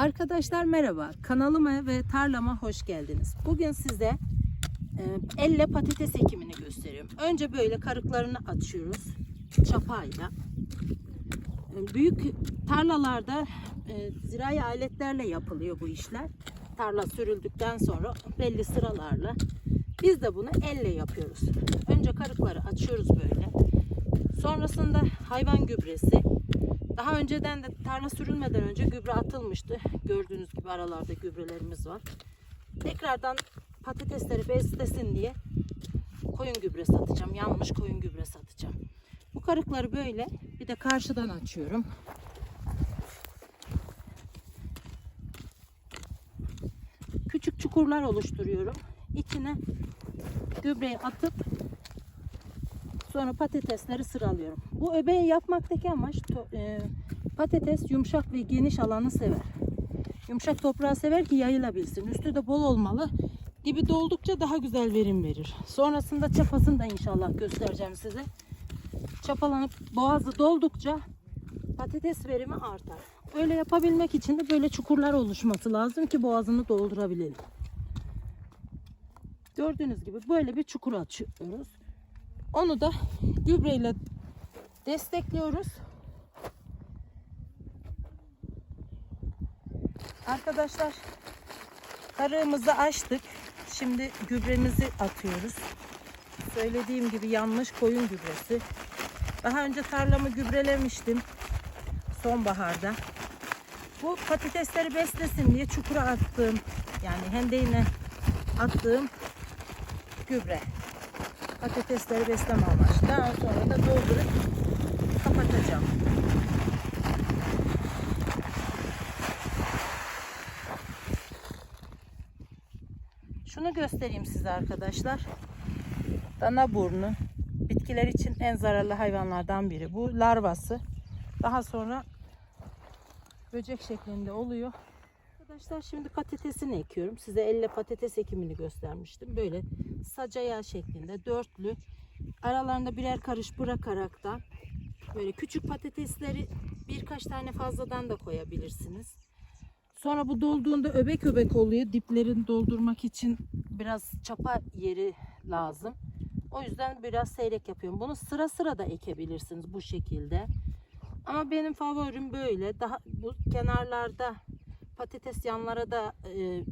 Arkadaşlar merhaba. Kanalıma ve tarlama hoş geldiniz. Bugün size e, elle patates ekimini gösteriyorum. Önce böyle karıklarını açıyoruz çapayla. E, büyük tarlalarda e, zirai aletlerle yapılıyor bu işler. Tarla sürüldükten sonra belli sıralarla. Biz de bunu elle yapıyoruz. Önce karıkları açıyoruz böyle. Sonrasında hayvan gübresi, daha önceden de tarla sürülmeden önce gübre atılmıştı. Gördüğünüz gibi aralarda gübrelerimiz var. Tekrardan patatesleri beslesin diye koyun gübresi atacağım. Yanmış koyun gübresi atacağım. Bu karıkları böyle bir de karşıdan açıyorum. Küçük çukurlar oluşturuyorum. İçine gübreyi atıp Sonra patatesleri sıralıyorum. Bu öbeği yapmaktaki amaç e, patates yumuşak ve geniş alanı sever. Yumuşak toprağı sever ki yayılabilsin. Üstü de bol olmalı. Dibi doldukça daha güzel verim verir. Sonrasında çapasını da inşallah göstereceğim size. Çapalanıp boğazı doldukça patates verimi artar. Öyle yapabilmek için de böyle çukurlar oluşması lazım ki boğazını doldurabilelim. Gördüğünüz gibi böyle bir çukur açıyoruz. Onu da gübreyle destekliyoruz. Arkadaşlar karığımızı açtık. Şimdi gübremizi atıyoruz. Söylediğim gibi yanmış koyun gübresi. Daha önce tarlamı gübrelemiştim sonbaharda. Bu patatesleri beslesin diye çukura attığım yani hendeğine attığım gübre patatesleri besleme amaçlı. Daha sonra da doldurup kapatacağım. Şunu göstereyim size arkadaşlar. Dana burnu bitkiler için en zararlı hayvanlardan biri. Bu larvası. Daha sonra böcek şeklinde oluyor. Arkadaşlar şimdi patatesini ekiyorum. Size elle patates ekimini göstermiştim. Böyle sacaya şeklinde dörtlü aralarında birer karış bırakaraktan böyle küçük patatesleri birkaç tane fazladan da koyabilirsiniz. Sonra bu dolduğunda öbek öbek oluyor. Diplerini doldurmak için biraz çapa yeri lazım. O yüzden biraz seyrek yapıyorum. Bunu sıra sıra da ekebilirsiniz bu şekilde. Ama benim favorim böyle. Daha bu kenarlarda patates yanlara da e,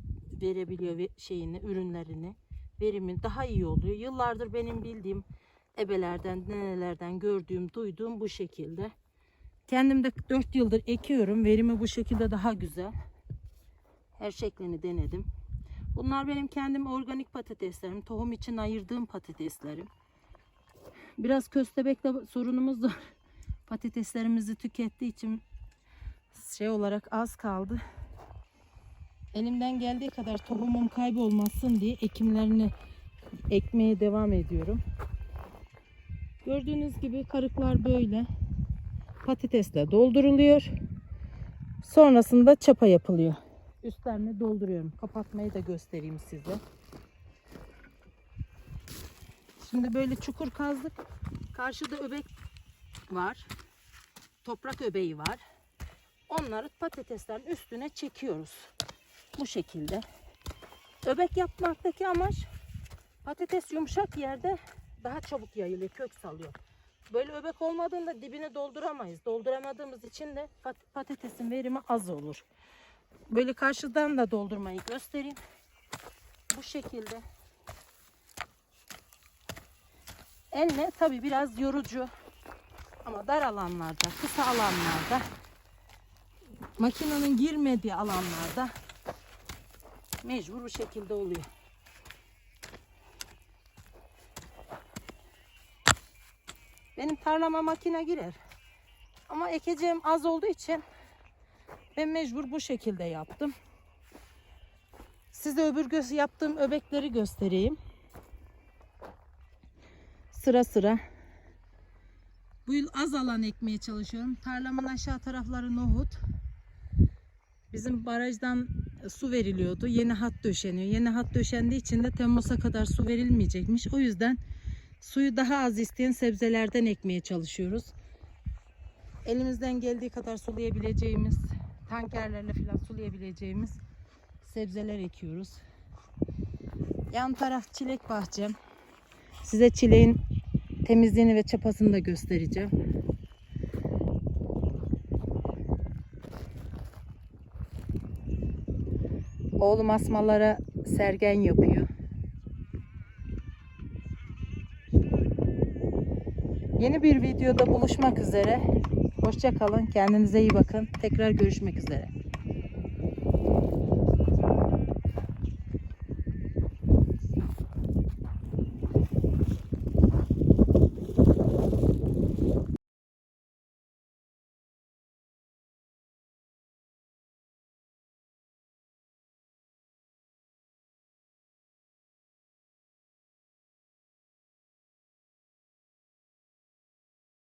verebiliyor ve- şeyini, ürünlerini. Verimi daha iyi oluyor. Yıllardır benim bildiğim ebelerden, nenelerden gördüğüm, duyduğum bu şekilde. Kendim de 4 yıldır ekiyorum. Verimi bu şekilde daha güzel. Her şeklini denedim. Bunlar benim kendim organik patateslerim. Tohum için ayırdığım patateslerim. Biraz köstebekle sorunumuz da patateslerimizi tükettiği için şey olarak az kaldı. Elimden geldiği kadar tohumum kaybolmasın diye ekimlerini ekmeye devam ediyorum. Gördüğünüz gibi karıklar böyle patatesle dolduruluyor. Sonrasında çapa yapılıyor. Üstlerini dolduruyorum. Kapatmayı da göstereyim size. Şimdi böyle çukur kazdık. Karşıda öbek var. Toprak öbeği var. Onları patateslerin üstüne çekiyoruz. Bu şekilde. Öbek yapmaktaki amaç patates yumuşak yerde daha çabuk yayılıyor, kök salıyor. Böyle öbek olmadığında dibini dolduramayız. Dolduramadığımız için de pat- patatesin verimi az olur. Böyle karşıdan da doldurmayı göstereyim. Bu şekilde. Elle tabi biraz yorucu ama dar alanlarda, kısa alanlarda makinenin girmediği alanlarda mecbur bu şekilde oluyor. Benim tarlama makine girer. Ama ekeceğim az olduğu için ben mecbur bu şekilde yaptım. Size öbür göz yaptığım öbekleri göstereyim. Sıra sıra. Bu yıl az alan ekmeye çalışıyorum. Tarlamın aşağı tarafları nohut. Bizim barajdan su veriliyordu. Yeni hat döşeniyor. Yeni hat döşendiği için de Temmuz'a kadar su verilmeyecekmiş. O yüzden suyu daha az isteyen sebzelerden ekmeye çalışıyoruz. Elimizden geldiği kadar sulayabileceğimiz tankerlerle falan sulayabileceğimiz sebzeler ekiyoruz. Yan taraf çilek bahçem. Size çileğin temizliğini ve çapasını da göstereceğim. Oğlum asmalara sergen yapıyor. Yeni bir videoda buluşmak üzere. Hoşça kalın. Kendinize iyi bakın. Tekrar görüşmek üzere.